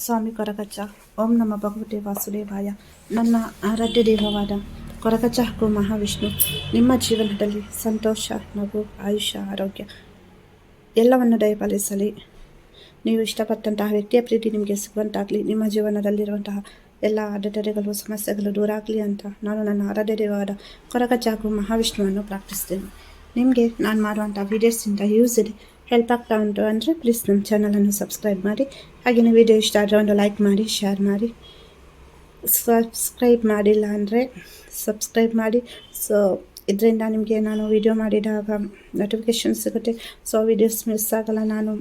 ಸ್ವಾಮಿ ಕೊರಗಚ್ಚ ಓಂ ನಮ್ಮ ಭಗವತಿ ವಾಸುದೇವಾಯ. ನನ್ನ ಆರಾಧ್ಯ ದೇವವಾದ ಕೊರಗಚ್ಚ ಹಾಗೂ ಮಹಾವಿಷ್ಣು. ನಿಮ್ಮ ಜೀವನದಲ್ಲಿ ಸಂತೋಷ, ನಗು, ಆಯುಷ್ಯ, ಆರೋಗ್ಯ ಎಲ್ಲವನ್ನು ದಯಪಾಲಿಸಲಿ. ನೀವು ಇಷ್ಟಪಟ್ಟಂತಹ ವ್ಯಕ್ತಿಯ ಪ್ರೀತಿ ನಿಮಗೆ ಸಿಗುವಂತಾಗಲಿ, ನಿಮ್ಮ ಜೀವನದಲ್ಲಿರುವಂತಹ ಎಲ್ಲ ಅಡೆತಡೆಗಳು, ಸಮಸ್ಯೆಗಳು ದೂರ ಆಗಲಿ ಅಂತ ನಾನು ನನ್ನ ಆರಾಧ್ಯ ದೇವವಾದ ಕೊರಗಚ್ಚ ಹಾಗೂ ಮಹಾವಿಷ್ಣುವನ್ನು ಪ್ರಾರ್ಥಿಸ್ತೇನೆ ನಿಮಗೆ ನಾನು ಮಾಡುವಂಥ ವೀಡಿಯೋಸಿಂದ ಯೂಸ್ ಇದೆ ಹೆಲ್ಪ್ ಆಗ್ತಾ ಉಂಟು ಅಂದರೆ ಪ್ಲೀಸ್ ನಮ್ಮ ಚಾನಲನ್ನು ಸಬ್ಸ್ಕ್ರೈಬ್ ಮಾಡಿ. ಹಾಗೆಯೇ ವಿಡಿಯೋ ಇಷ್ಟ ಆದರೆ ಒಂದು ಲೈಕ್ ಮಾಡಿ ಶೇರ್ ಮಾಡಿ. ಸಬ್ಸ್ಕ್ರೈಬ್ ಮಾಡಿಲ್ಲ ಅಂದರೆ ಸಬ್ಸ್ಕ್ರೈಬ್ ಮಾಡಿ. ಸೊ ಇದರಿಂದ ನಿಮಗೆ ನಾನು ವಿಡಿಯೋ ಮಾಡಿದಾಗ ನೋಟಿಫಿಕೇಷನ್ ಸಿಗುತ್ತೆ. ಸೊ ವಿಡಿಯೋಸ್ ಮಿಸ್ ಆಗಲ್ಲ. ನಾನು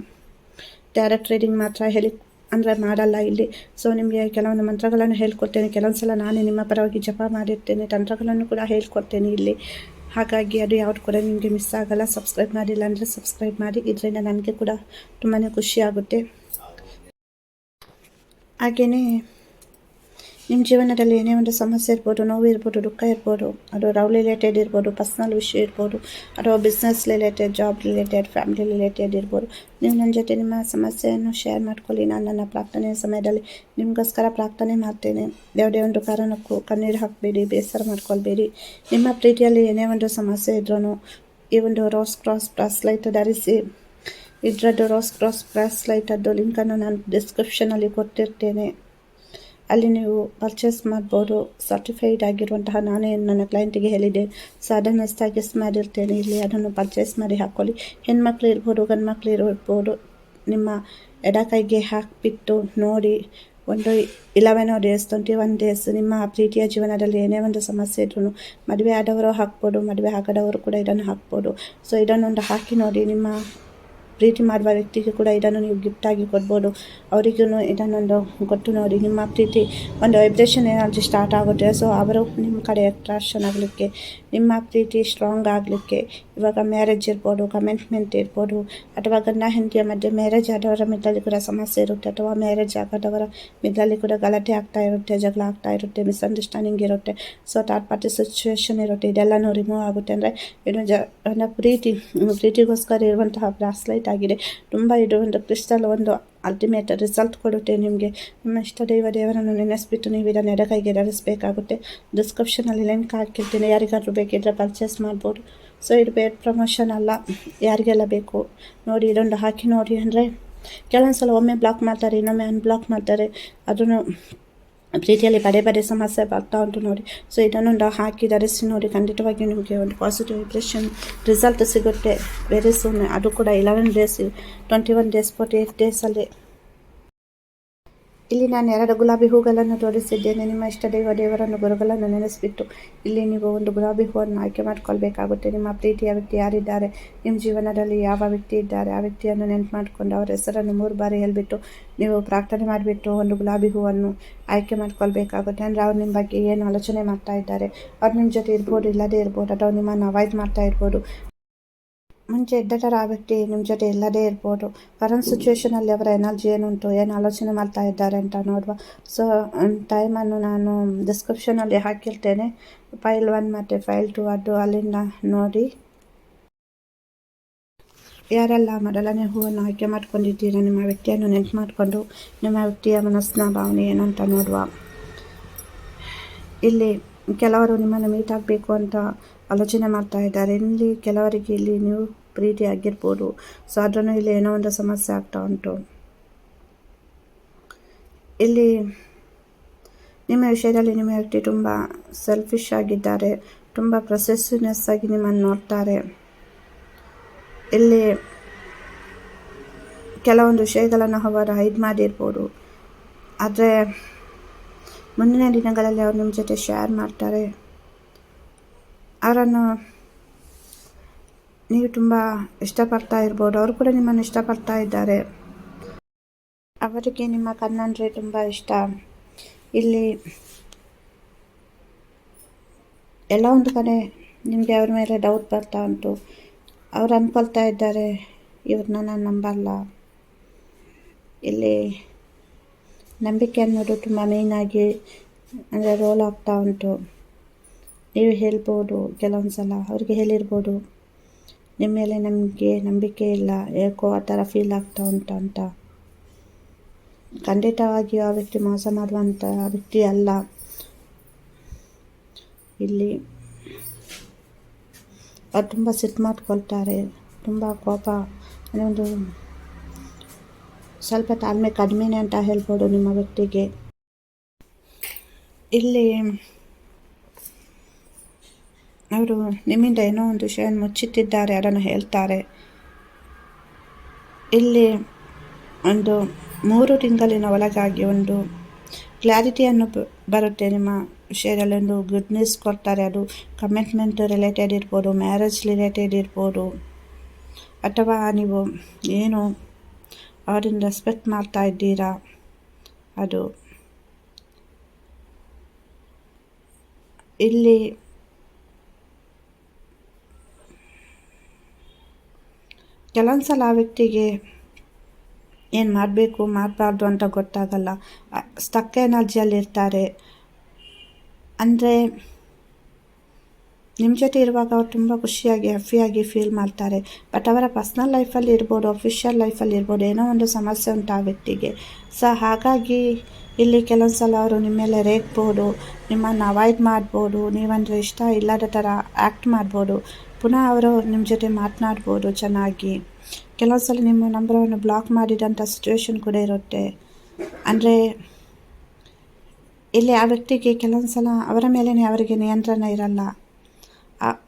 ಡೈರೆಕ್ಟ್ ರೀಡಿಂಗ್ ಮಾತ್ರ ಹೇಳಿ, ಅಂದರೆ ಮಾಡಲ್ಲ ಇಲ್ಲಿ. ಸೊ ನಿಮಗೆ ಕೆಲವೊಂದು ಮಂತ್ರಗಳನ್ನು ಹೇಳ್ಕೊಡ್ತೇನೆ. ಕೆಲವೊಂದು ಸಲ ನಾನೇ ನಿಮ್ಮ ಪರವಾಗಿ ಜಪ ಮಾಡಿರ್ತೇನೆ. ತಂತ್ರಗಳನ್ನು ಕೂಡ ಹೇಳ್ಕೊಡ್ತೇನೆ ಇಲ್ಲಿ. ಹಾಗಾಗಿ ಅದು ಯಾವ್ದು ಕೂಡ ನಿಮಗೆ ಮಿಸ್ ಆಗಲ್ಲ. ಸಬ್ಸ್ಕ್ರೈಬ್ ಮಾಡಿಲ್ಲ ಅಂದರೆ ಸಬ್ಸ್ಕ್ರೈಬ್ ಮಾಡಿ. ಇದರಿಂದ ನನಗೆ ಕೂಡ ತುಂಬಾ ಖುಷಿ ಆಗುತ್ತೆ. ಹಾಗೆಯೇ ನಿಮ್ಮ ಜೀವನದಲ್ಲಿ ಏನೇ ಒಂದು ಸಮಸ್ಯೆ ಇರ್ಬೋದು, ನೋವು ಇರ್ಬೋದು, ದುಃಖ ಇರ್ಬೋದು, ಅದು ರೌಲ್ ರಿಲೇಟೆಡ್ ಇರ್ಬೋದು ಪರ್ಸ್ನಲ್ ವಿಷಯ ಇರ್ಬೋದು ಅಥವಾ business related job related family related ಇರ್ಬೋದು. ನೀವು ನನ್ನ ಜೊತೆ ನಿಮ್ಮ ಸಮಸ್ಯೆಯನ್ನು ಶೇರ್ ಮಾಡ್ಕೊಳ್ಳಿ. ನಾನು ನನ್ನ ಪ್ರಾರ್ಥನೆಯ ಸಮಯದಲ್ಲಿ ನಿಮಗೋಸ್ಕರ ಪ್ರಾರ್ಥನೆ ಮಾಡ್ತೇನೆ. ಯಾವುದೇ ಒಂದು ಕಾರಣಕ್ಕೂ ಕಣ್ಣೀರು ಹಾಕಬೇಡಿ, ಬೇಸರ ಮಾಡ್ಕೊಳ್ಬೇಡಿ. ನಿಮ್ಮ ಪ್ರೀತಿಯಲ್ಲಿ ಏನೇ ಒಂದು ಸಮಸ್ಯೆ ಇದ್ರೂ ಈ ಒಂದು ರೋಸ್ ಕ್ರಾಸ್ ಬ್ರಾಸ್ಲೈಟ್ ಧರಿಸಿ, ಇದರದ್ದು ರೋಸ್ ಕ್ರಾಸ್ ಬ್ರಾಸ್ಲೈಟದ್ದು ಲಿಂಕನ್ನು ನಾನು ಡಿಸ್ಕ್ರಿಪ್ಷನಲ್ಲಿ ಕೊಟ್ಟಿರ್ತೇನೆ. ಅಲ್ಲಿ ನೀವು ಪರ್ಚೇಸ್ ಮಾಡ್ಬೋದು ಸರ್ಟಿಫೈಡ್ ಆಗಿರುವಂತಹ ನಾನೇ ನನ್ನ ಕ್ಲೈಂಟಿಗೆ ಹೇಳಿದೆ. ಸೊ ಅದನ್ನು ಸಜೆಸ್ಟ್ ಮಾಡಿರ್ತೇನೆ. ಇಲ್ಲಿ ಅದನ್ನು ಪರ್ಚೇಸ್ ಮಾಡಿ ಹಾಕ್ಕೊಳ್ಳಿ ಹೆಣ್ಮಕ್ಳು ಇರ್ಬೋದು, ಗಂಡ್ಮಕ್ಳು ಇರ್ಬೋದು, ನಿಮ್ಮ ಎಡ ಕೈಗೆ ಹಾಕಿಬಿಟ್ಟು ನೋಡಿ. ಒಂದು eleven days twenty one days ನಿಮ್ಮ ಪ್ರೀತಿಯ ಜೀವನದಲ್ಲಿ ಏನೇ ಒಂದು ಸಮಸ್ಯೆ ಇದ್ರೂ ಮದುವೆ ಆದವರು ಹಾಕ್ಬೋದು, ಮದುವೆ ಆಗದವರು ಕೂಡ ಇದನ್ನು ಹಾಕ್ಬೋದು. ಸೊ ಇದನ್ನೊಂದು ಹಾಕಿ ನೋಡಿ ನಿಮ್ಮ ಪ್ರೀತಿ ಮಾಡುವ ವ್ಯಕ್ತಿಗೆ ಕೂಡ ಇದನ್ನು ನೀವು ಗಿಫ್ಟಾಗಿ ಕೊಡ್ಬೋದು. ಅವರಿಗೂ ಇದನ್ನೊಂದು ಕೊಟ್ಟು ನೋಡಿ. ನಿಮ್ಮ ಪ್ರೀತಿ ಒಂದು ವೈಬ್ರೇಷನ್ ಏನಾದರೂ ಸ್ಟಾರ್ಟ್ ಆಗುತ್ತೆ. ಸೊ ಅವರು ನಿಮ್ಮ ಕಡೆ ಅಟ್ರಾಕ್ಷನ್ ಆಗಲಿಕ್ಕೆ, ನಿಮ್ಮ ಪ್ರೀತಿ ಸ್ಟ್ರಾಂಗ್ ಆಗಲಿಕ್ಕೆ, ಇವಾಗ ಮ್ಯಾರೇಜ್ ಇರ್ಬೋದು ಕಮೆಂಟ್ಮೆಂಟ್ ಇರ್ಬೋದು, ಅಥವಾ ಗಂಡ, ಹೆಂಡತಿಯ ಮಧ್ಯೆ ಮ್ಯಾರೇಜ್ ಆದವರ ಮಿದ್ದಲ್ಲಿ ಕೂಡ ಸಮಸ್ಯೆ ಇರುತ್ತೆ, ಅಥವಾ ಮ್ಯಾರೇಜ್ ಆಗದವರ ಮಿದ್ದಲ್ಲಿ ಕೂಡ ಗಲಾಟೆ ಆಗ್ತಾ ಇರುತ್ತೆ, ಜಗಳ ಆಗ್ತಾ ಇರುತ್ತೆ ಮಿಸ್ಅಂಡರ್ಸ್ಟ್ಯಾಂಡಿಂಗ್ ಇರುತ್ತೆ. ಸೊ ಥರ್ಡ್ ಪಾರ್ಟಿ ಸಿಚುವೇಶನ್ ಇರುತ್ತೆ. ಇದೆಲ್ಲನೂ ರಿಮೂವ್ ಆಗುತ್ತೆ. ಅಂದರೆ, ಇದು ಜ ಪ್ರೀತಿ, ಪ್ರೀತಿಗೋಸ್ಕರ ಇರುವಂತಹ ಬ್ರಾಸ್ಲೈಟ್ ಆಗಿದೆ. ತುಂಬ ಇದು ಒಂದು ಕ್ರಿಸ್ಟಲ್ ಒಂದು ಅಲ್ಟಿಮೇಟ್ ರಿಸಲ್ಟ್ ಕೊಡುತ್ತೆ ನಿಮಗೆ. ನಿಮ್ಮ ಇಷ್ಟ ದೈವ ದೇವರನ್ನು ನೆನೆಸ್ಬಿಟ್ಟು ನೀವು ಇದನ್ನು ಎಡಕೈಗೆ ಧರಿಸಬೇಕಾಗುತ್ತೆ. ಡಿಸ್ಕ್ರಿಪ್ಷನಲ್ಲಿ ಲಿಂಕ್ ಹಾಕಿರ್ತೀನಿ. ಯಾರಿಗಾದ್ರೂ ಬೇಕಿದ್ದರೆ ಪರ್ಚೇಸ್ ಮಾಡ್ಬೋದು. ಸೊ ಇದು ಬೇಡ್ ಪ್ರಮೋಷನ್ ಅಲ್ಲ. ಯಾರಿಗೆಲ್ಲ ಬೇಕು? ನೋಡಿ, ಇದೊಂದು ಹಾಕಿ ನೋಡಿ ಅಂದರೆ ಕೆಲವೊಂದು ಸಲ ಒಮ್ಮೆ ಬ್ಲಾಕ್ ಮಾಡ್ತಾರೆ, ಇನ್ನೊಮ್ಮೆ ಅನ್ಬ್ಲಾಕ್ ಮಾಡ್ತಾರೆ. ಅದನ್ನು ಪ್ರೀತಿಯಲ್ಲಿ ಪದೇ ಪದೇ ಸಮಸ್ಯೆ ಬರ್ತಾ ಉಂಟು ನೋಡಿ. ಸೊ ಇದನ್ನೊಂದು ಹಾಕಿ ಧರಿಸಿ ನೋಡಿ ಖಂಡಿತವಾಗಿ ನಿಮಗೆ ಒಂದು ಪಾಸಿಟಿವ್ ಇಂಪ್ರೆಷನ್ ರಿಸಲ್ಟ್ ಸಿಗುತ್ತೆ. ವೆರಿ ಸೂನ್ ಅದು ಕೂಡ eleven days twenty one days forty eight ಡೇಸಲ್ಲಿ ಇಲ್ಲಿ ನಾನು ಎರಡು ಗುಲಾಬಿ ಹೂಗಳನ್ನು ತೋರಿಸಿದ್ದೇನೆ. ನಿಮ್ಮ ಇಷ್ಟ ದೈವ ದೇವರನ್ನು ಗುರುಗಳನ್ನು ನೆನೆಸಿಬಿಟ್ಟು ಇಲ್ಲಿ ನೀವು ಒಂದು ಗುಲಾಬಿ ಹೂವನ್ನು ಆಯ್ಕೆ ಮಾಡಿಕೊಳ್ಬೇಕಾಗುತ್ತೆ. ನಿಮ್ಮ ಪ್ರೀತಿಯ ವ್ಯಕ್ತಿ ಯಾರಿದ್ದಾರೆ? ನಿಮ್ಮ ಜೀವನದಲ್ಲಿ ಯಾವ ವ್ಯಕ್ತಿ ಇದ್ದಾರೆ? ಆ ವ್ಯಕ್ತಿಯನ್ನು ನೆನಪು ಮಾಡಿಕೊಂಡು ಅವರ ಹೆಸರನ್ನು ಮೂರು ಬಾರಿ ಹೇಳಿಬಿಟ್ಟು ನೀವು ಪ್ರಾರ್ಥನೆ ಮಾಡಿಬಿಟ್ಟು ಒಂದು ಗುಲಾಬಿ ಹೂವನ್ನು ಆಯ್ಕೆ ಮಾಡ್ಕೊಳ್ಬೇಕಾಗುತ್ತೆ. ಅಂದರೆ ಅವ್ರು ನಿಮ್ಮ ಬಗ್ಗೆ ಏನು ಆಲೋಚನೆ ಮಾಡ್ತಾ ಇದ್ದಾರೆ? ಅವ್ರು ನಿಮ್ಮ ಜೊತೆ ಇರ್ಬೋದು, ಇಲ್ಲದೇ ಇರ್ಬೋದು, ಅಥವಾ ನಿಮ್ಮನ್ನು ಅವಾಯ್ಡ್ ಮಾಡ್ತಾ ಇರ್ಬೋದು. ಮುಂಚೆ ಇದ್ದ ಆ ವ್ಯಕ್ತಿ ನಿಮ್ಮ ಜೊತೆ ಇಲ್ಲದೇ ಇರ್ಬೋದು. ಕರೆಂಟ್ ಸಿಚುವೇಷನಲ್ಲಿ ಅವರ ಎನರ್ಜಿ ಏನುಂಟು, ಏನು ಆಲೋಚನೆ ಮಾಡ್ತಾ ಇದ್ದಾರೆ ಅಂತ ನೋಡುವ. ಸೊ ಟೈಮನ್ನು ನಾನು ಡಿಸ್ಕ್ರಿಪ್ಷನಲ್ಲಿ ಹಾಕಿರ್ತೇನೆ. ಫೈಲ್ ಒನ್ ಮತ್ತು ಫೈಲ್ ಟು ಅದು ಅಲ್ಲಿಂದ ನೋಡಿ. ಯಾರೆಲ್ಲ ಮೊದಲನೇ ಹೂವನ್ನು ಆಯ್ಕೆ ಮಾಡ್ಕೊಂಡಿದ್ದೀರಾ, ನಿಮ್ಮ ವ್ಯಕ್ತಿಯನ್ನು ನೆನ್ಪು ಮಾಡಿಕೊಂಡು ನಿಮ್ಮ ವ್ಯಕ್ತಿಯ ಮನಸ್ಸಿನ ಭಾವನೆ ಏನಂತ ನೋಡುವ. ಇಲ್ಲಿ ಕೆಲವರು ನಿಮ್ಮನ್ನು ಮೀಟ್ ಆಗಬೇಕು ಅಂತ ಆಲೋಚನೆ ಮಾಡ್ತಾ ಇದ್ದಾರೆ. ಇಲ್ಲಿ ಕೆಲವರಿಗೆ ಇಲ್ಲಿ ನೀವು ಪ್ರೀತಿ ಆಗಿರ್ಬೋದು ಸೊ ಅದನ್ನು ಇಲ್ಲಿ ಏನೋ ಒಂದು ಸಮಸ್ಯೆ ಆಗ್ತಾ ಉಂಟು. ಇಲ್ಲಿ ನಿಮ್ಮ ವಿಷಯದಲ್ಲಿ ನಿಮ್ಮ ವ್ಯಕ್ತಿ ತುಂಬ ಸೆಲ್ಫಿಶ್ ಆಗಿದ್ದಾರೆ. ತುಂಬ ಪ್ರೊಸೆಸಿವ್ನೆಸ್ ಆಗಿ ನಿಮ್ಮನ್ನು ನೋಡ್ತಾರೆ. ಇಲ್ಲಿ ಕೆಲವೊಂದು ವಿಷಯಗಳನ್ನು ಅವರು ಹೈಡ್ ಮಾಡಿರ್ಬೋದು. ಆದರೆ ಮುಂದಿನ ದಿನಗಳಲ್ಲಿ ಅವರು ನಿಮ್ಮ ಜೊತೆ ಶೇರ್ ಮಾಡ್ತಾರೆ. ಅವರನ್ನು ನೀವು ತುಂಬ ಇಷ್ಟಪಡ್ತಾ ಇರ್ಬೋದು. ಅವರು ಕೂಡ ನಿಮ್ಮನ್ನು ಇಷ್ಟಪಡ್ತಾ ಇದ್ದಾರೆ. ಅವರಿಗೆ ನಿಮ್ಮ ಕಣ್ಣಂದರೆ ತುಂಬ ಇಷ್ಟ. ಇಲ್ಲಿ ಎಲ್ಲ ಒಂದು ಕಡೆ ನಿಮಗೆ ಅವ್ರ ಮೇಲೆ ಡೌಟ್ ಬರ್ತಾ ಉಂಟು. ಅವ್ರು ಅಂದ್ಕೊಳ್ತಾ ಇದ್ದಾರೆ, ಇವ್ರನ್ನ ನಾನು ನಂಬಲ್ಲ. ಇಲ್ಲಿ ನಂಬಿಕೆ ಅನ್ನೋದು ತುಂಬ ಮೇಯ್ನಾಗಿ ಅಂದರೆ ರೋಲ್ ಆಗ್ತಾ ಉಂಟು. ನೀವು ಹೇಳ್ಬೋದು, ಕೆಲವೊಂದು ಸಲ ಅವ್ರಿಗೆ ಹೇಳಿರ್ಬೋದು. ನಿಮ್ಮ ಮೇಲೆ ನಮಗೆ ನಂಬಿಕೆ ಇಲ್ಲ, ಯಾಕೋ ಆ ಥರ ಫೀಲ್ ಆಗ್ತಾ ಉಂಟು ಅಂತ. ಖಂಡಿತವಾಗಿಯೂ ಆ ವ್ಯಕ್ತಿ ಮೋಸ ಮಾಡುವಂಥ ವ್ಯಕ್ತಿ ಅಲ್ಲ. ಇಲ್ಲಿ ಅವ್ರು ತುಂಬ ಸಿಟ್ಟು ಮಾಡ್ಕೊಳ್ತಾರೆ, ತುಂಬ ಕೋಪ. ಒಂದು ಸ್ವಲ್ಪ ತಾಳ್ಮೆ ಕಡಿಮೆನೇ ಅಂತ ಹೇಳ್ಬೋದು ನಿಮ್ಮ ವ್ಯಕ್ತಿಗೆ. ಇಲ್ಲಿ ಅವರು ನಿಮ್ಮಿಂದ ಏನೋ ಒಂದು ವಿಷಯವನ್ನು ಮುಚ್ಚಿಟ್ಟಿದ್ದಾರೆ ಅದನ್ನು ಹೇಳ್ತಾರೆ. ಇಲ್ಲಿ ಒಂದು ಮೂರು ತಿಂಗಳಿನ ಒಳಗಾಗಿ ಒಂದು ಕ್ಲಾರಿಟಿಯನ್ನು ಬರುತ್ತೆ. ನಿಮ್ಮ ವಿಷಯದಲ್ಲಿ ಒಂದು ಗುಡ್ ನ್ಯೂಸ್ ಕೊಡ್ತಾರೆ. ಅದು ಕಮಿಟ್ಮೆಂಟ್ ರಿಲೇಟೆಡ್ ಇರ್ಬೋದು ಮ್ಯಾರೇಜ್ ರಿಲೇಟೆಡ್ ಇರ್ಬೋದು. ಅಥವಾ ನೀವು ಏನು ಅವರಿಂದ ರೆಸ್ಪೆಕ್ಟ್ ಮಾಡ್ತಾ ಇದ್ದೀರಾ, ಅದು. ಇಲ್ಲಿ ಕೆಲವೊಂದು ಸಲ ಆ ವ್ಯಕ್ತಿಗೆ ಏನು ಮಾಡಬೇಕು, ಮಾಡಬಾರ್ದು ಅಂತ ಗೊತ್ತಾಗಲ್ಲ. ಸ್ಟಕ್ ಎನರ್ಜಿಯಲ್ಲಿ ಇರ್ತಾರೆ. ಅಂದರೆ ನಿಮ್ಮ ಜೊತೆ ಇರುವಾಗ ಅವ್ರು ತುಂಬ ಖುಷಿಯಾಗಿ ಹ್ಯಾಪಿಯಾಗಿ ಫೀಲ್ ಮಾಡ್ತಾರೆ. ಬಟ್ ಅವರ ಪರ್ಸ್ನಲ್ ಲೈಫಲ್ಲಿ ಇರ್ಬೋದು ಅಫಿಷಿಯಲ್ ಲೈಫಲ್ಲಿ ಇರ್ಬೋದು, ಏನೋ ಒಂದು ಸಮಸ್ಯೆ ಉಂಟು ಆ ವ್ಯಕ್ತಿಗೆ. ಸೊ ಹಾಗಾಗಿ ಇಲ್ಲಿ ಕೆಲವೊಂದು ಸಲ ಅವರು ನಿಮ್ಮ ಮೇಲೆ ರೇಗ್ಬೋದು, ನಿಮ್ಮನ್ನು ಅವಾಯ್ಡ್ ಮಾಡ್ಬೋದು, ನೀವಂದರೆ ಇಷ್ಟ ಇಲ್ಲದ ಥರ ಆ್ಯಕ್ಟ್ ಮಾಡ್ಬೋದು. ಪುನಃ ಅವರು ನಿಮ್ಮ ಜೊತೆ ಮಾತನಾಡ್ಬೋದು ಚೆನ್ನಾಗಿ. ಕೆಲವೊಂದು ಸಲ ನಿಮ್ಮ ನಂಬರನ್ನು ಬ್ಲಾಕ್ ಮಾಡಿದಂಥ ಸಿಚುವೇಶನ್ ಕೂಡ ಇರುತ್ತೆ. ಅಂದರೆ, ಇಲ್ಲಿ ಆ ವ್ಯಕ್ತಿಗೆ ಕೆಲವೊಂದು ಸಲ ಅವರ ಮೇಲೇ ಅವರಿಗೆ ನಿಯಂತ್ರಣ ಇರಲ್ಲ.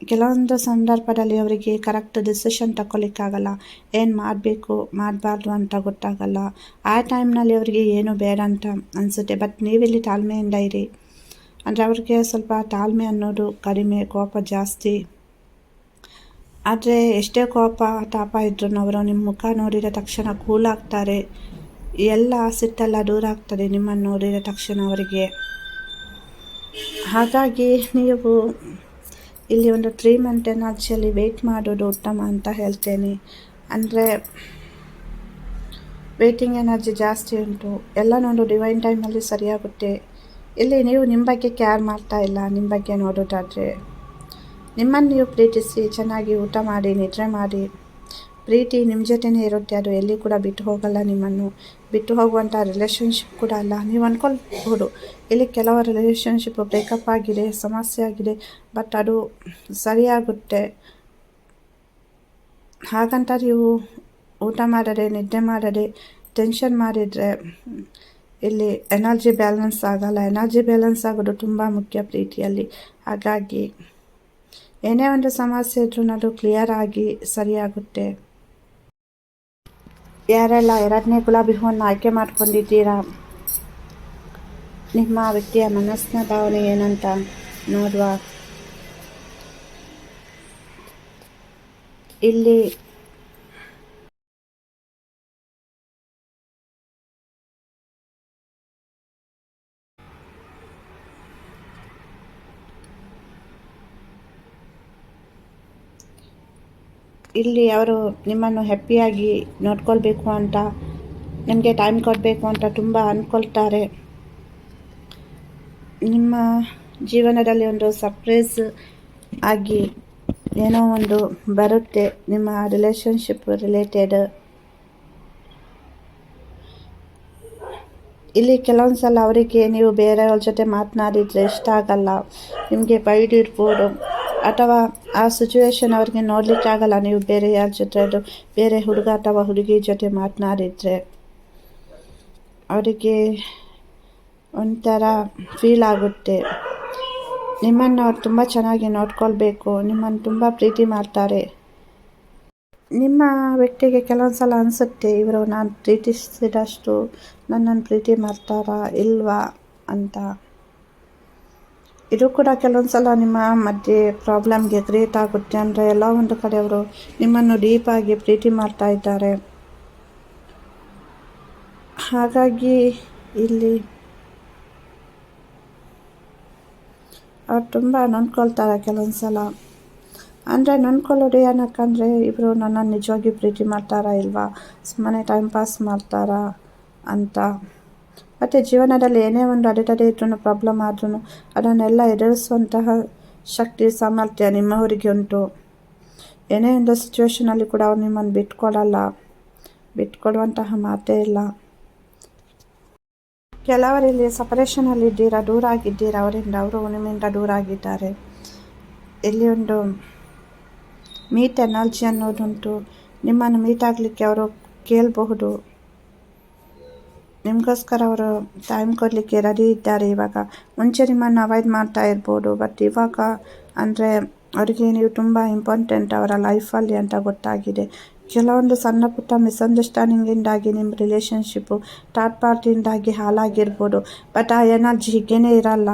ಕೆಲವೊಂದು ಸಂದರ್ಭದಲ್ಲಿ ಅವರಿಗೆ ಕರೆಕ್ಟ್ ಡಿಸಿಷನ್ ತಗೊಳ್ಳಿಕ್ಕಾಗಲ್ಲ ಏನು ಮಾಡಬೇಕು, ಮಾಡಬಾರ್ದು ಅಂತ ಗೊತ್ತಾಗಲ್ಲ. ಆ ಟೈಮ್ನಲ್ಲಿ ಅವರಿಗೆ ಏನು ಬೇಡ ಅಂತ ಅನಿಸುತ್ತೆ. ಬಟ್ ನೀವಿಲ್ಲಿ ತಾಳ್ಮೆಯಿಂದ ಇರಿ. ಅಂದರೆ, ಅವ್ರಿಗೆ ಸ್ವಲ್ಪ ತಾಳ್ಮೆ ಅನ್ನೋದು ಕಡಿಮೆ, ಕೋಪ ಜಾಸ್ತಿ. ಆದರೆ ಎಷ್ಟೇ ಕೋಪ ತಾಪ ಇದ್ರೂ ಅವರು ನಿಮ್ಮ ಮುಖ ನೋಡಿದ ತಕ್ಷಣ ಕೂಲಾಗ್ತಾರೆ ಎಲ್ಲ ಸಿಟ್ಟೆಲ್ಲ ದೂರ ಆಗ್ತದೆ ನಿಮ್ಮನ್ನು ನೋಡಿದ ತಕ್ಷಣ ಅವರಿಗೆ. ಹಾಗಾಗಿ ನೀವು ಇಲ್ಲಿ ಒಂದು ತ್ರೀ ಮಂತ್ ಎನರ್ಜಿಯಲ್ಲಿ ವೆಯ್ಟ್ ಮಾಡೋದು ಉತ್ತಮ ಅಂತ ಹೇಳ್ತೇನೆ. ಅಂದರೆ ವೇಟಿಂಗ್ ಎನರ್ಜಿ ಜಾಸ್ತಿ ಉಂಟು. ಎಲ್ಲ ನೋಡು ಡಿವೈನ್ ಟೈಮಲ್ಲಿ ಸರಿಯಾಗುತ್ತೆ. ಇಲ್ಲಿ ನೀವು ನಿಮ್ಮ ಬಗ್ಗೆ ಕೇರ್ ಮಾಡ್ತಾ ಇಲ್ಲ, ನಿಮ್ಮ ಬಗ್ಗೆ ನೋಡೋದಾದರೆ. ನಿಮ್ಮನ್ನು ನೀವು ಪ್ರೀತಿಸಿ, ಚೆನ್ನಾಗಿ ಊಟ ಮಾಡಿ, ನಿದ್ರೆ ಮಾಡಿ. ಪ್ರೀತಿ ನಿಮ್ಮ ಜೊತೆನೇ ಇರುತ್ತೆ. ಅದು ಎಲ್ಲಿ ಕೂಡ ಬಿಟ್ಟು ಹೋಗಲ್ಲ ನಿಮ್ಮನ್ನು. ಬಿಟ್ಟು ಹೋಗುವಂಥ ರಿಲೇಷನ್ಶಿಪ್ ಕೂಡ ಅಲ್ಲ. ನೀವು ಅಂದ್ಕೊಳ್ಬೋದು ಇಲ್ಲಿ ಕೆಲವು ರಿಲೇಷನ್ಶಿಪ್ ಬ್ರೇಕಪ್ ಆಗಿದೆ, ಸಮಸ್ಯೆ ಆಗಿದೆ ಬಟ್ ಅದು ಸರಿಯಾಗುತ್ತೆ. ಹಾಗಂತ ನೀವು ಊಟ ಮಾಡದೆ ನಿದ್ದೆ ಮಾಡದೆ ಟೆನ್ಷನ್ ಮಾಡಿದರೆ ಇಲ್ಲಿ ಎನರ್ಜಿ ಬ್ಯಾಲೆನ್ಸ್ ಆಗಲ್ಲ. ಎನರ್ಜಿ ಬ್ಯಾಲೆನ್ಸ್ ಆಗೋದು ತುಂಬ ಮುಖ್ಯ ಪ್ರೀತಿಯಲ್ಲಿ. ಹಾಗಾಗಿ ಏನೇ ಒಂದು ಸಮಸ್ಯೆ ಇದ್ರೂ ಅದು ಕ್ಲಿಯರ್ ಆಗಿ ಸರಿಯಾಗುತ್ತೆ. ಯಾರೆಲ್ಲ ಎರಡನೇ ಗುಲಾಬಿ ಹೂವನ್ನು ಆಯ್ಕೆ ಮಾಡ್ಕೊಂಡಿದ್ದೀರಾ? ನಿಮ್ಮ ವ್ಯಕ್ತಿಯ ಮನಸ್ಸಿನ ಭಾವನೆ ಏನಂತ ನೋಡುವ. ಇಲ್ಲಿ ಇಲ್ಲಿ ಅವರು ನಿಮ್ಮನ್ನು ಹ್ಯಾಪಿಯಾಗಿ ನೋಡ್ಕೊಳ್ಬೇಕು ಅಂತ, ನಿಮಗೆ ಟೈಮ್ ಕೊಡಬೇಕು ಅಂತ ತುಂಬ ಅಂದ್ಕೊಳ್ತಾರೆ ನಿಮ್ಮ ಜೀವನದಲ್ಲಿ ಒಂದು ಸರ್ಪ್ರೈಸ್ ಆಗಿ ಏನೋ ಒಂದು ಬರುತ್ತೆ ನಿಮ್ಮ ರಿಲೇಷನ್ಶಿಪ್ ರಿಲೇಟೆಡ್ ಇಲ್ಲಿ ಕೆಲವೊಂದು ಸಲ ಅವರಿಗೆ ನೀವು ಬೇರೆಯವ್ರ ಜೊತೆ ಮಾತನಾಡಿದರೆ ಇಷ್ಟ ಆಗಲ್ಲ. ನಿಮಗೆ ಬೈದಿರ್ಬೋದು ಅಥವಾ ಆ ಸಿಚುವೇಶನ್ ಅವ್ರಿಗೆ ನೋಡಲಿಕ್ಕಾಗಲ್ಲ. ನೀವು ಬೇರೆ ಯಾರ ಜೊತೆ ಬೇರೆ ಹುಡುಗ ಅಥವಾ ಹುಡುಗಿ ಜೊತೆ ಮಾತನಾಡಿದರೆ ಅವರಿಗೆ ಒಂಥರ ಫೀಲ್ ಆಗುತ್ತೆ. ನಿಮ್ಮನ್ನು ಅವ್ರು ತುಂಬ ಚೆನ್ನಾಗಿ ನೋಡ್ಕೊಳ್ಬೇಕು. ನಿಮ್ಮನ್ನು ತುಂಬ ಪ್ರೀತಿ ಮಾಡ್ತಾರೆ. ನಿಮ್ಮ ವ್ಯಕ್ತಿಗೆ ಕೆಲವೊಂದು ಸಲ ಅನಿಸುತ್ತೆ, ಇವರು ನಾನು ಪ್ರೀತಿಸಿದಷ್ಟು ನನ್ನನ್ನು ಪ್ರೀತಿ ಮಾಡ್ತಾರಾ ಇಲ್ವಾ ಅಂತ. ಇದು ಕೂಡ ಕೆಲವೊಂದು ಸಲ ನಿಮ್ಮ ಮಧ್ಯೆ ಪ್ರಾಬ್ಲಮ್ಗೆ ಕ್ರಿಯೇಟ್ ಆಗುತ್ತೆ ಅಂದರೆ ಎಲ್ಲ ಒಂದು ಕಡೆ ಅವರು ನಿಮ್ಮನ್ನು ಡೀಪಾಗಿ ಪ್ರೀತಿ ಮಾಡ್ತಾ ಇದ್ದಾರೆ. ಹಾಗಾಗಿ ಇಲ್ಲಿ ಅವ್ರು ತುಂಬ ನೊಂದ್ಕೊಳ್ತಾರೆ ಕೆಲವೊಂದು ಸಲ ಅಂದರೆ ನೊಂದ್ಕೊಳ್ಳೋದು ಏನಕ್ಕಂದರೆ ಇವರು ನನ್ನನ್ನು ನಿಜವಾಗಿ ಪ್ರೀತಿ ಮಾಡ್ತಾರಾ ಇಲ್ವಾ? ಸುಮ್ಮನೆ ಟೈಮ್ ಪಾಸ್ ಮಾಡ್ತಾರಾ ಅಂತ. ಮತ್ತು ಜೀವನದಲ್ಲಿ ಏನೇ ಒಂದು ಅಡೆತಡೆ ಇದ್ರೂ ಪ್ರಾಬ್ಲಮ್ ಆದ್ರೂ ಅದನ್ನೆಲ್ಲ ಎದುರಿಸುವಂತಹ ಶಕ್ತಿ, ಸಾಮರ್ಥ್ಯ ನಿಮ್ಮವರಿಗೆ ಉಂಟು. ಏನೇ ಒಂದು ಸಿಚುವೇಷನಲ್ಲಿ ಕೂಡ ಅವ್ರು ನಿಮ್ಮನ್ನು ಬಿಟ್ಕೊಡಲ್ಲ ಬಿಟ್ಕೊಡುವಂತಹ ಮಾತೇ ಇಲ್ಲ. ಕೆಲವರಲ್ಲಿ ಸಪರೇಷನಲ್ಲಿ ಇದ್ದೀರಾ, ದೂರ ಆಗಿದ್ದೀರಾ? ಅವರಿಂದ, ಅವರು ನಿಮ್ಮಿಂದ ದೂರ ಆಗಿದ್ದಾರೆ. ಇಲ್ಲಿ ಒಂದು ಮೀಟ್ ಎನರ್ಜಿ ಅನ್ನೋದುಂಟು. ನಿಮ್ಮನ್ನು ಮೀಟ್ ಆಗಲಿಕ್ಕೆ ಅವರು ಕೇಳಬಹುದು. ನಿಮಗೋಸ್ಕರ ಅವರು ಟೈಮ್ ಕೊಡಲಿಕ್ಕೆ ರೆಡಿ ಇದ್ದಾರೆ ಇವಾಗ. ಮುಂಚೆ ನಿಮ್ಮನ್ನು ಅವಾಯ್ಡ್ ಮಾಡ್ತಾ ಇರ್ಬೋದು ಬಟ್ ಇವಾಗ ಅಂದರೆ ಅವರಿಗೆ ನೀವು ತುಂಬ ಇಂಪಾರ್ಟೆಂಟ್ ಅವರ ಲೈಫಲ್ಲಿ ಅಂತ ಗೊತ್ತಾಗಿದೆ. ಕೆಲವೊಂದು ಸಣ್ಣ ಪುಟ್ಟ ಮಿಸ್ಅಂಡರ್ಸ್ಟ್ಯಾಂಡಿಂಗಿಂದಾಗಿ ನಿಮ್ಮ ರಿಲೇಷನ್ಶಿಪ್ಪು ಥರ್ಡ್ ಪಾರ್ಟಿಯಿಂದಾಗಿ ಹಾಳಾಗಿರ್ಬೋದು ಬಟ್ ಆ ಎನರ್ಜಿ ಹೀಗೇನೇ ಇರಲ್ಲ.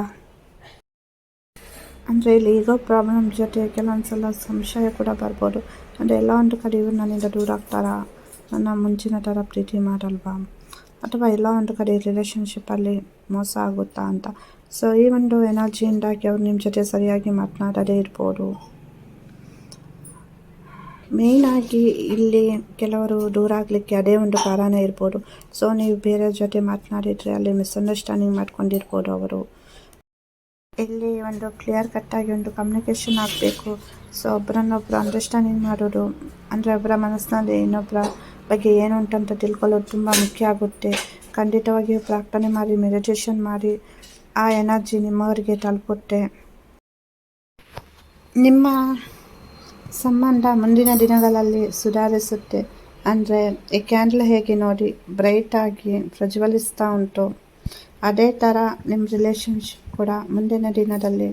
ಅಂದರೆ ಇಲ್ಲಿ ಈಗೋ ಪ್ರಾಬ್ಲಮ್ ಜೊತೆ ಕೆಲವೊಂದು ಸಲ ಸಂಶಯ ಕೂಡ ಬರ್ಬೋದು. ಅಂದರೆ ಎಲ್ಲ ಒಂದು ಕಡೆ ಇವರು ನನ್ನಿಂದ ದೂರ ಆಗ್ತಾರಾ? ನನ್ನ ಮುಂಚಿನ ಥರ ಪ್ರೀತಿ ಮಾಡಲ್ವಾ? ಅಥವಾ ಎಲ್ಲ ಒಂದು ಕಡೆ ರಿಲೇಷನ್ಶಿಪ್ಪಲ್ಲಿ ಮೋಸ ಆಗುತ್ತಾ ಅಂತ. ಸೊ ಈ ಒಂದು ಎನರ್ಜಿಯಿಂದಾಗಿ ಅವ್ರು ನಿಮ್ಮ ಜೊತೆ ಸರಿಯಾಗಿ ಮಾತನಾಡದೇ ಇರ್ಬೋದು. ಮೇಯ್ನಾಗಿ ಇಲ್ಲಿ ಕೆಲವರು ದೂರ ಆಗಲಿಕ್ಕೆ ಅದೇ ಒಂದು ಕಾರಣ ಇರ್ಬೋದು. ಸೊ ನೀವು ಬೇರೆ ಜೊತೆ ಮಾತನಾಡಿದರೆ ಅಲ್ಲಿ ಮಿಸ್ಅಂಡರ್ಸ್ಟ್ಯಾಂಡಿಂಗ್ ಮಾಡ್ಕೊಂಡಿರ್ಬೋದು ಅವರು. ಇಲ್ಲಿ ಒಂದು ಕ್ಲಿಯರ್ ಕಟ್ಟಾಗಿ ಒಂದು ಕಮ್ಯುನಿಕೇಷನ್ ಆಗಬೇಕು. ಸೊ ಒಬ್ಬರನ್ನೊಬ್ಬರು ಅಂಡರ್ಸ್ಟ್ಯಾಂಡಿಂಗ್ ಮಾಡೋದು, ಅಂದರೆ ಒಬ್ಬರ ಮನಸ್ಸಿನಲ್ಲಿ ಇನ್ನೊಬ್ಬರ ಬಗ್ಗೆ ಏನು ಉಂಟಂತ ತಿಳ್ಕೊಳ್ಳೋದು ತುಂಬ ಮುಖ್ಯ ಆಗುತ್ತೆ. ಖಂಡಿತವಾಗಿಯೂ ಪ್ರಾರ್ಥನೆ ಮಾಡಿ ಮೆಡಿಟೇಷನ್ ಮಾಡಿ, ಆ ಎನರ್ಜಿ ನಿಮ್ಮವರಿಗೆ ತಲುಪುತ್ತೆ. ನಿಮ್ಮ ಸಂಬಂಧ ಮುಂದಿನ ದಿನಗಳಲ್ಲಿ ಸುಧಾರಿಸುತ್ತೆ. ಅಂದರೆ ಈ ಕ್ಯಾಂಡಲ್ ಹೇಗೆ ನೋಡಿ ಬ್ರೈಟಾಗಿ ಪ್ರಜ್ವಲಿಸ್ತಾ ಉಂಟು. ಅದೇ ಥರ ನಿಮ್ಮ ರಿಲೇಷನ್ಶಿಪ್ ಕೂಡ ಮುಂದಿನ ದಿನದಲ್ಲಿ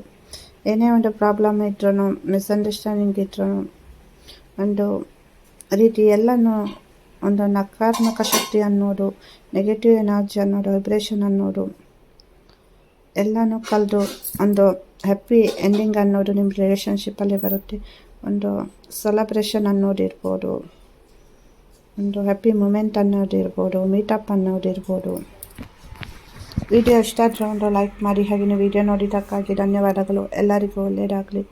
ಏನೇ ಒಂದು ಪ್ರಾಬ್ಲಮ್ ಇದ್ರೂ ಮಿಸ್ಅಂಡರ್ಸ್ಟ್ಯಾಂಡಿಂಗ್ ಇದ್ರೂ ಒಂದು ರೀತಿ ಎಲ್ಲನೂ ಒಂದು ನಕಾರಾತ್ಮಕ ಶಕ್ತಿ ಅನ್ನೋದು ನೆಗೆಟಿವ್ ಎನರ್ಜಿ ಅನ್ನೋದು ವೈಬ್ರೇಷನ್ ಅನ್ನೋದು ಎಲ್ಲನೂ ಕಳೆದು ಒಂದು ಹ್ಯಾಪಿ ಎಂಡಿಂಗ್ ಅನ್ನೋದು ನಿಮ್ಮ ರಿಲೇಷನ್ಶಿಪ್ಪಲ್ಲಿ ಬರುತ್ತೆ. ಒಂದು ಸೆಲೆಬ್ರೇಷನ್ ಅನ್ನೋದಿರ್ಬೋದು ಒಂದು ಹ್ಯಾಪಿ ಮೂಮೆಂಟ್ ಅನ್ನೋದಿರ್ಬೋದು ಮೀಟಪ್ ಅನ್ನೋದಿರ್ಬೋದು ವಿಡಿಯೋ ಇಷ್ಟ ಆದರೆ ಒಂದು ಲೈಕ್ ಮಾಡಿ ಹಾಗೆಯೇ ವಿಡಿಯೋ ನೋಡಿದ್ದಕ್ಕಾಗಿ ಧನ್ಯವಾದಗಳು. ಎಲ್ಲರಿಗೂ ಒಳ್ಳೆಯದಾಗಲಿ.